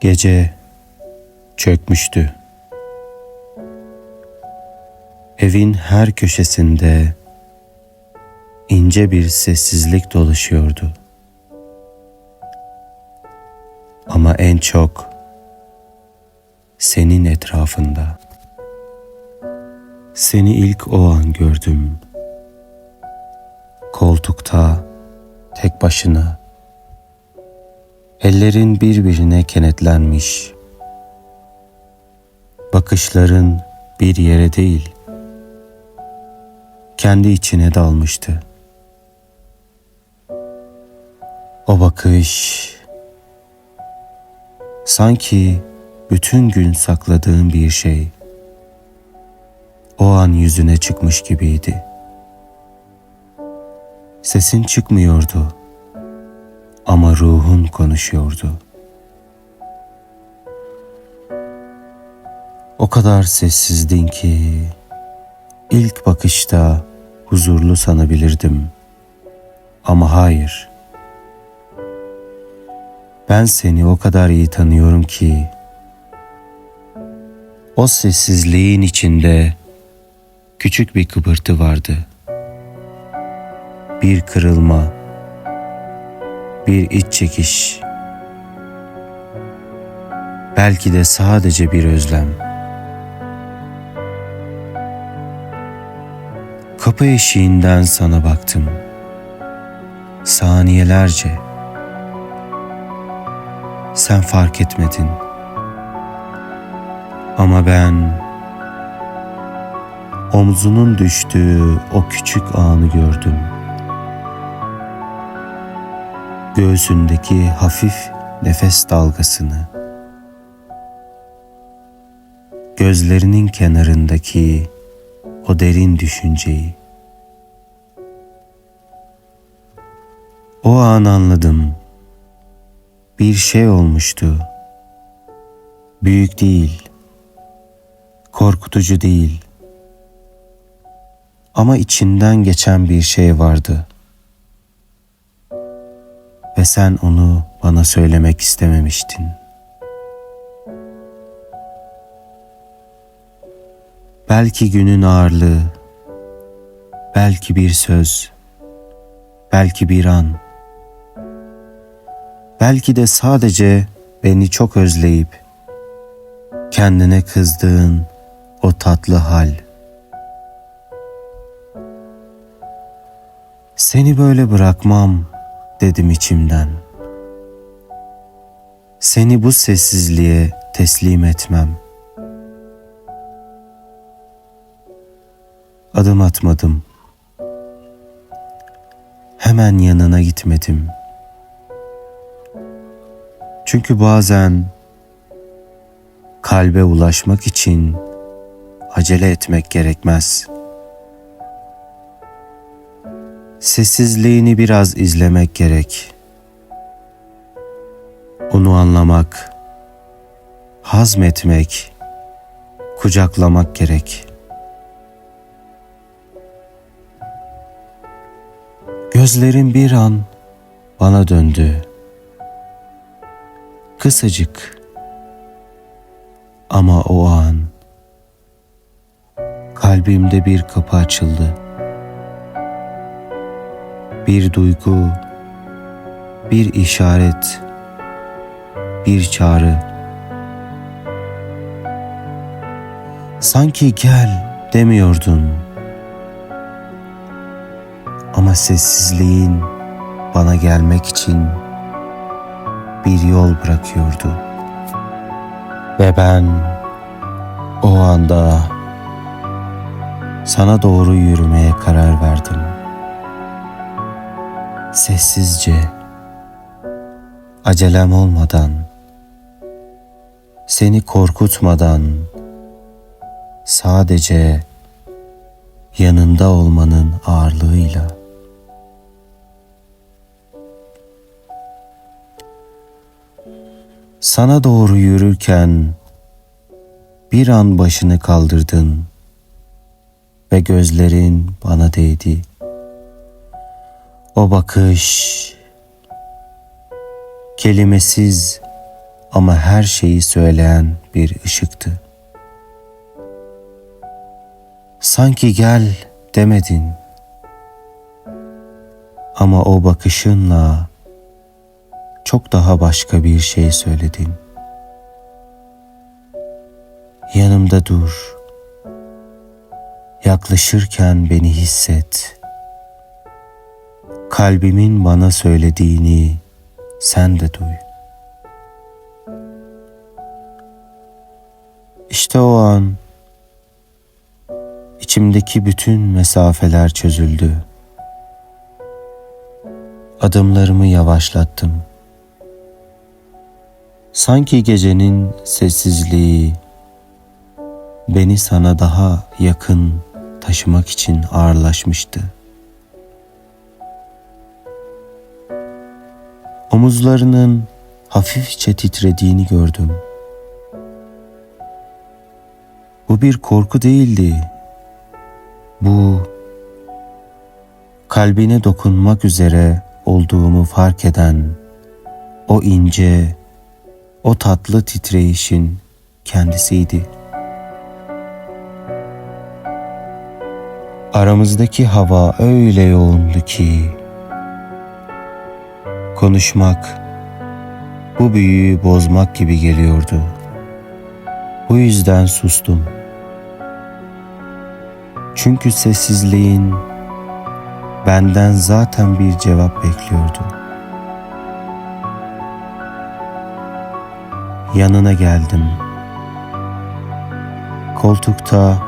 Gece çökmüştü. Evin her köşesinde ince bir sessizlik dolaşıyordu. Ama en çok senin etrafında. Seni ilk o an gördüm. Koltukta tek başına. Ellerin birbirine kenetlenmiş. Bakışların bir yere değil, kendi içine dalmıştı. O bakış sanki bütün gün sakladığım bir şey o an yüzüne çıkmış gibiydi. Sesin çıkmıyordu ama ruhun konuşuyordu. O kadar sessizdin ki ilk bakışta huzurlu sanabilirdim. Ama hayır. Ben seni o kadar iyi tanıyorum ki o sessizliğin içinde küçük bir kıpırtı vardı. Bir kırılma, bir iç çekiş. Belki de sadece bir özlem. Kapı eşiğinden sana baktım. Saniyelerce. Sen fark etmedin. Ama ben omzunun düştüğü o küçük anı gördüm. Göğsündeki hafif nefes dalgasını, gözlerinin kenarındaki o derin düşünceyi. O an anladım. Bir şey olmuştu. Büyük değil. Korkutucu değil. Ama içinden geçen bir şey vardı. Ve sen onu bana söylemek istememiştin. Belki günün ağırlığı, belki bir söz, belki bir an, belki de sadece beni çok özleyip kendine kızdığın o tatlı hal.'' Seni böyle bırakmam dedim içimden. Seni bu sessizliğe teslim etmem. Adım atmadım. Hemen yanına gitmedim. Çünkü bazen kalbe ulaşmak için acele etmek gerekmez.'' Sessizliğini biraz izlemek gerek. Onu anlamak, hazmetmek, kucaklamak gerek. Gözlerim bir an bana döndü. Kısacık ama o an kalbimde bir kapı açıldı.'' Bir duygu, bir işaret, bir çağrı. Sanki gel demiyordun. Ama sessizliğin bana gelmek için bir yol bırakıyordu. Ve ben o anda sana doğru yürümeye karar verdim sessizce, acelem olmadan, seni korkutmadan, sadece yanında olmanın ağırlığıyla. Sana doğru yürürken bir an başını kaldırdın ve gözlerin bana değdi. O bakış Kelimesiz ama her şeyi söyleyen bir ışıktı. Sanki gel demedin. Ama o bakışınla çok daha başka bir şey söyledin. Yanımda dur. Yaklaşırken beni hisset. Kalbimin bana söylediğini sen de duy. İşte o an içimdeki bütün mesafeler çözüldü. Adımlarımı yavaşlattım. Sanki gecenin sessizliği beni sana daha yakın taşımak için ağırlaşmıştı. Omuzlarının hafifçe titrediğini gördüm. Bu bir korku değildi. Bu kalbine dokunmak üzere olduğumu fark eden o ince, o tatlı titreyişin kendisiydi. Aramızdaki hava öyle yoğundu ki konuşmak bu büyüyü bozmak gibi geliyordu. Bu yüzden sustum. Çünkü sessizliğin benden zaten bir cevap bekliyordu. Yanına geldim. Koltukta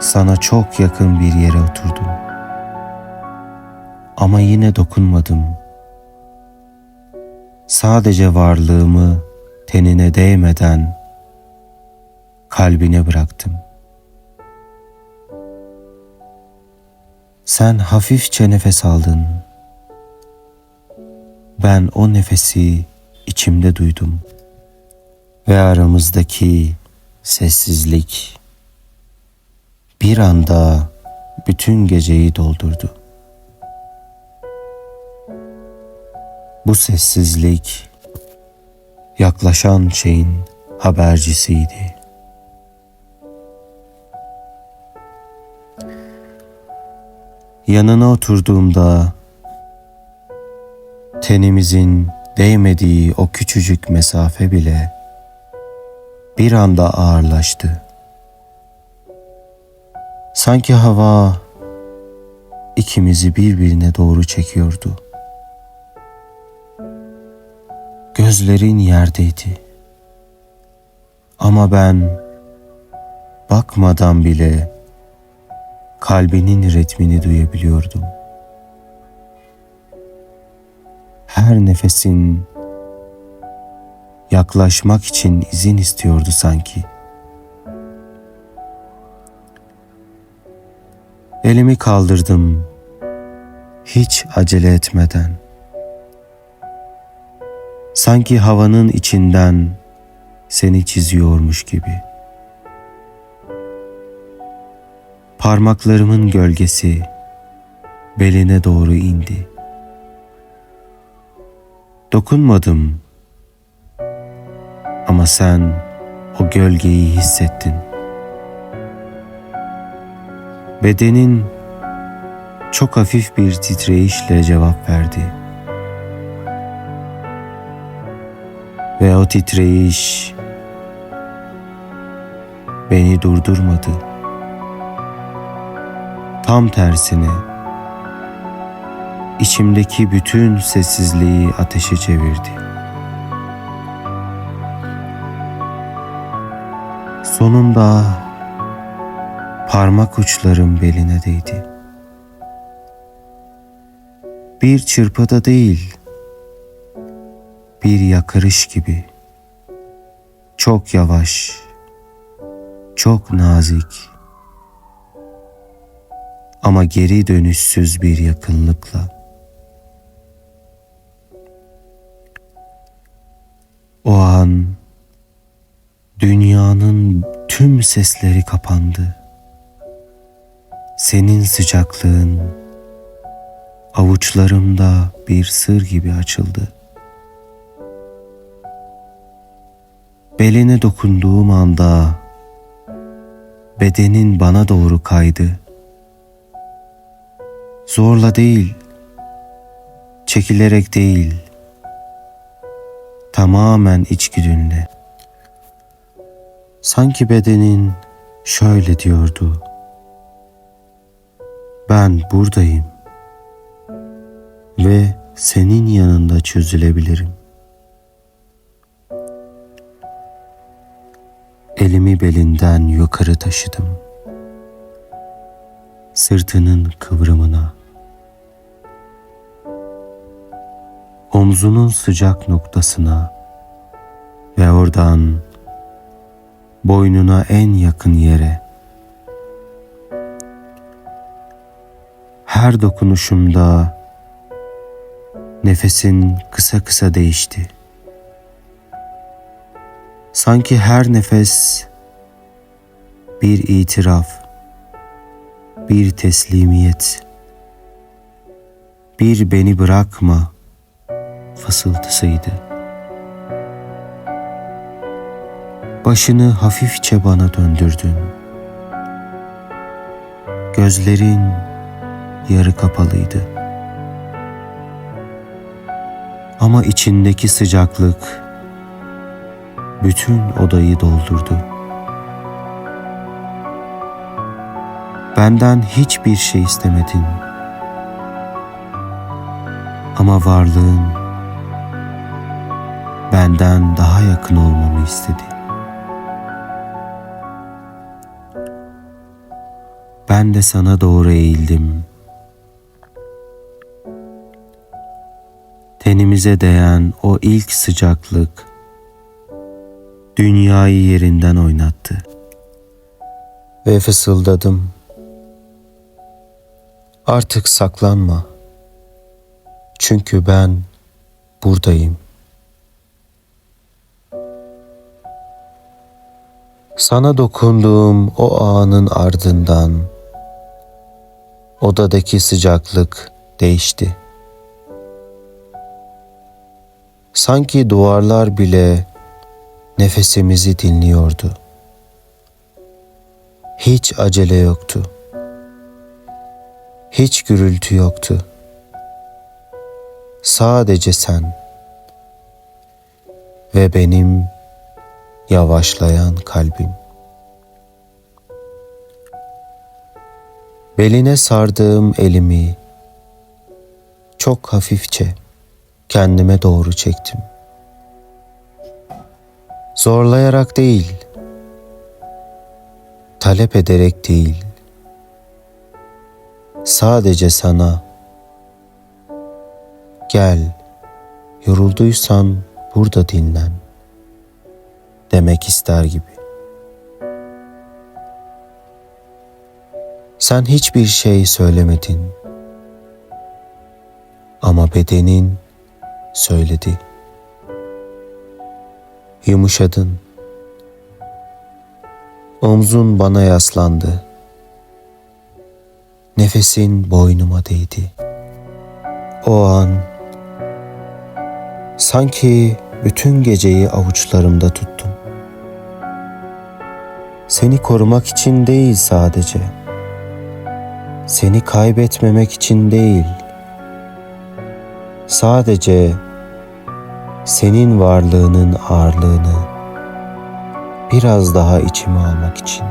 sana çok yakın bir yere oturdum. Ama yine dokunmadım. Sadece varlığımı tenine değmeden kalbine bıraktım. Sen hafifçe nefes aldın. Ben o nefesi içimde duydum. Ve aramızdaki sessizlik bir anda bütün geceyi doldurdu. Bu sessizlik yaklaşan şeyin habercisiydi. Yanına oturduğumda tenimizin değmediği o küçücük mesafe bile bir anda ağırlaştı. Sanki hava ikimizi birbirine doğru çekiyordu. Gözlerin yerdeydi. Ama ben bakmadan bile kalbinin ritmini duyabiliyordum. Her nefesin yaklaşmak için izin istiyordu sanki. Elimi kaldırdım hiç acele etmeden. Sanki havanın içinden seni çiziyormuş gibi. Parmaklarımın gölgesi beline doğru indi. Dokunmadım ama sen o gölgeyi hissettin. Bedenin çok hafif bir titreyişle cevap verdi. Ve o titreyiş beni durdurmadı. Tam tersine içimdeki bütün sessizliği ateşe çevirdi. Sonunda parmak uçlarım beline değdi. Bir çırpıda değil, bir yakarış gibi. Çok yavaş, çok nazik ama geri dönüşsüz bir yakınlıkla. O an dünyanın tüm sesleri kapandı. Senin sıcaklığın avuçlarımda bir sır gibi açıldı. Beline dokunduğum anda bedenin bana doğru kaydı. Zorla değil, çekilerek değil, tamamen içgüdünle. Sanki bedenin şöyle diyordu. Ben buradayım ve senin yanında çözülebilirim. Elimi belinden yukarı taşıdım. Sırtının kıvrımına. Omzunun sıcak noktasına ve oradan boynuna en yakın yere. Her dokunuşumda nefesin kısa kısa değişti. Sanki her nefes bir itiraf, bir teslimiyet, bir beni bırakma fısıltısıydı. Başını hafifçe bana döndürdün. Gözlerin yarı kapalıydı. Ama içindeki sıcaklık bütün odayı doldurdu. Benden hiçbir şey istemedin. Ama varlığın benden daha yakın olmamı istedi. Ben de sana doğru eğildim. Tenimize değen o ilk sıcaklık dünyayı yerinden oynattı. Ve fısıldadım. Artık saklanma. Çünkü ben buradayım. Sana dokunduğum o anın ardından odadaki sıcaklık değişti. Sanki duvarlar bile nefesimizi dinliyordu. Hiç acele yoktu. Hiç gürültü yoktu. Sadece sen ve benim yavaşlayan kalbim. Beline sardığım elimi çok hafifçe kendime doğru çektim. Zorlayarak değil, talep ederek değil, sadece sana gel, yorulduysan burada dinlen demek ister gibi. Sen hiçbir şey söylemedin ama bedenin söyledi. Yumuşadın. Omzun bana yaslandı. Nefesin boynuma değdi. O an sanki bütün geceyi avuçlarımda tuttum. Seni korumak için değil sadece. Seni kaybetmemek için değil. Sadece senin varlığının ağırlığını biraz daha içime almak için.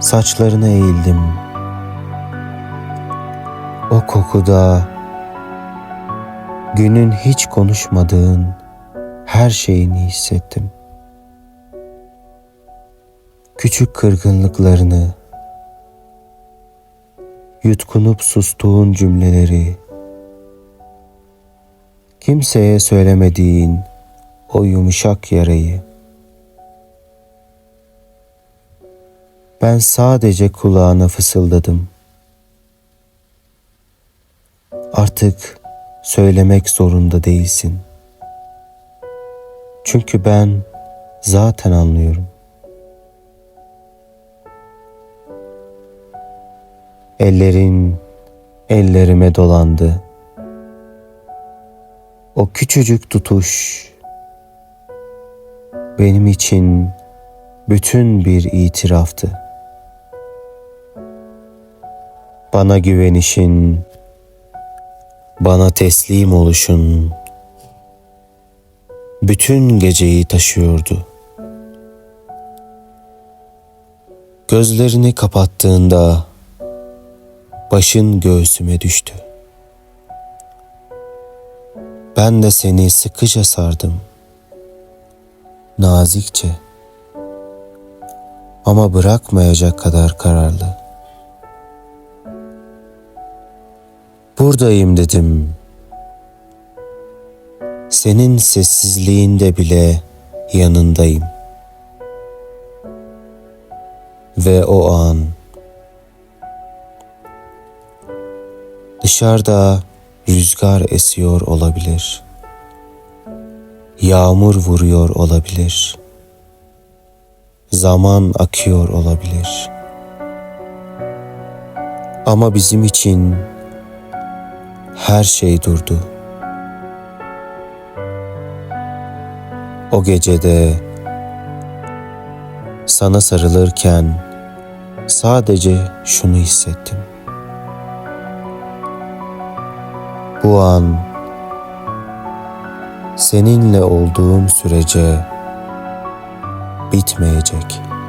Saçlarına eğildim. O kokuda günün hiç konuşmadığın her şeyini hissettim. Küçük kırgınlıklarını, yutkunup sustuğun cümleleri, kimseye söylemediğin o yumuşak yarayı. Ben sadece kulağına fısıldadım. Artık söylemek zorunda değilsin. Çünkü ben zaten anlıyorum. Ellerin ellerime dolandı. O küçücük tutuş benim için bütün bir itiraftı. Bana güvenişin, bana teslim oluşun bütün geceyi taşıyordu. Gözlerini kapattığında başın göğsüme düştü. Ben de seni sıkıca sardım. Nazikçe. Ama bırakmayacak kadar kararlı. Buradayım dedim. Senin sessizliğinde bile yanındayım. Ve o an dışarıda rüzgar esiyor olabilir. Yağmur vuruyor olabilir. Zaman akıyor olabilir. Ama bizim için her şey durdu. O gecede sana sarılırken sadece şunu hissettim. Bu an seninle olduğum sürece bitmeyecek.''